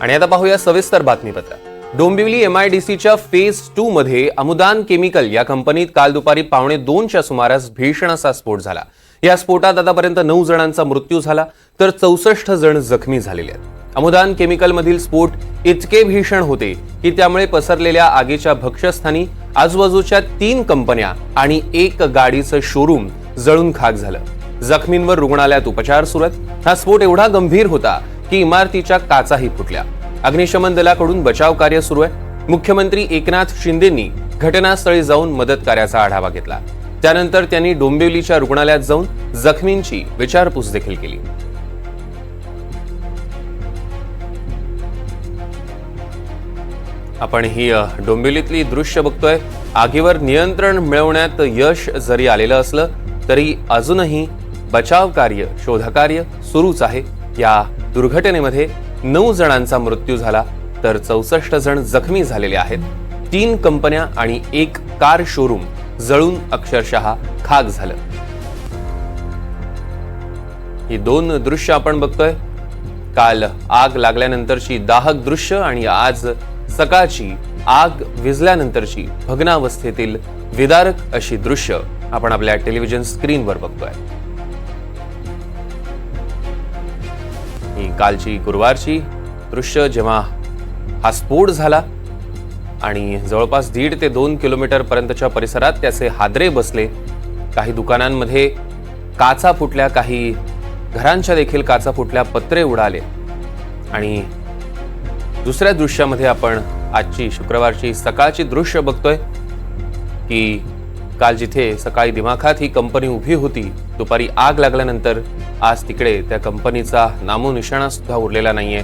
आणि आता पाहूया सविस्तर बातमीपत्र. डोंबिवली एमआयडीसीच्या फेज टू मध्ये अमुदान केमिकल या कंपनीत काल दुपारी पावणे दोनच्या सुमारास भीषण असा स्फोट झाला. या स्फोटात आतापर्यंत नऊ जणांचा मृत्यू झाला तर चौसष्ट जण जखमी झालेले आहेत. अमुदान केमिकलमधील स्फोट इतके भीषण होते की त्यामुळे पसरलेल्या आगीच्या भक्ष्यस्थानी आजूबाजूच्या तीन कंपन्या आणि एक गाडीचं शोरूम जळून खाक झालं. जखमींवर रुग्णालयात उपचार सुरत हा स्फोट एवढा गंभीर होता की इमारतीच्या काचाही फुटल्या. अग्निशमन दलाकडून बचाव कार्य सुरू आहे. मुख्यमंत्री एकनाथ शिंदेंनी घटनास्थळी जाऊन मदत कार्याचा आढावा घेतला. त्यानंतर त्यांनी डोंबिवलीच्या रुग्णालयात जाऊन जखमींची विचारपूस देखील केली. आपण ही डोंबिवलीतली दृश्य बघतोय. आगीवर नियंत्रण मिळवण्यात यश जरी आलेलं असलं तरी अजूनही बचाव कार्य शोधकार्य सुरूच आहे. या दुर्घटनेमध्ये नऊ जणांचा मृत्यू झाला तर चौसष्ट जण जखमी झालेले आहेत. तीन कंपन्या आणि एक कार शोरूम जळून अक्षरशः खाक झालं. ही दोन दृश्य आपण बघतोय. काल आग लागल्यानंतरची दाहक दृश्य आणि आज सकाळची आग विझल्यानंतरची भग्नावस्थेतील विदारक अशी दृश्य आपण आपल्या टेलिव्हिजन स्क्रीनवर बघतोय. कालची गुरुवारची दृश्य जेव्हा हा स्फोट झाला आणि जवळपास दीड ते दोन किलोमीटरपर्यंतच्या परिसरात त्याचे हादरे बसले काही दुकानांमध्ये काचा फुटल्या काही घरांच्या देखील काचा फुटल्या पत्रे उडाले आणि दुसऱ्या दृश्यामध्ये आपण आजची शुक्रवारची सकाळची दृश्य बघतोय की काल जिथे सकाळी दिमाखात ही कंपनी उभी होती दुपारी आग लागल्यानंतर आज तिकडे त्या कंपनीचा नामोनिशाणा सुद्धा उरलेला नाहीये.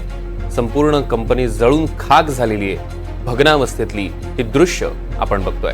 संपूर्ण कंपनी जळून खाक झालेली आहे. भग्नावस्थेतली ही दृश्य आपण बघतोय.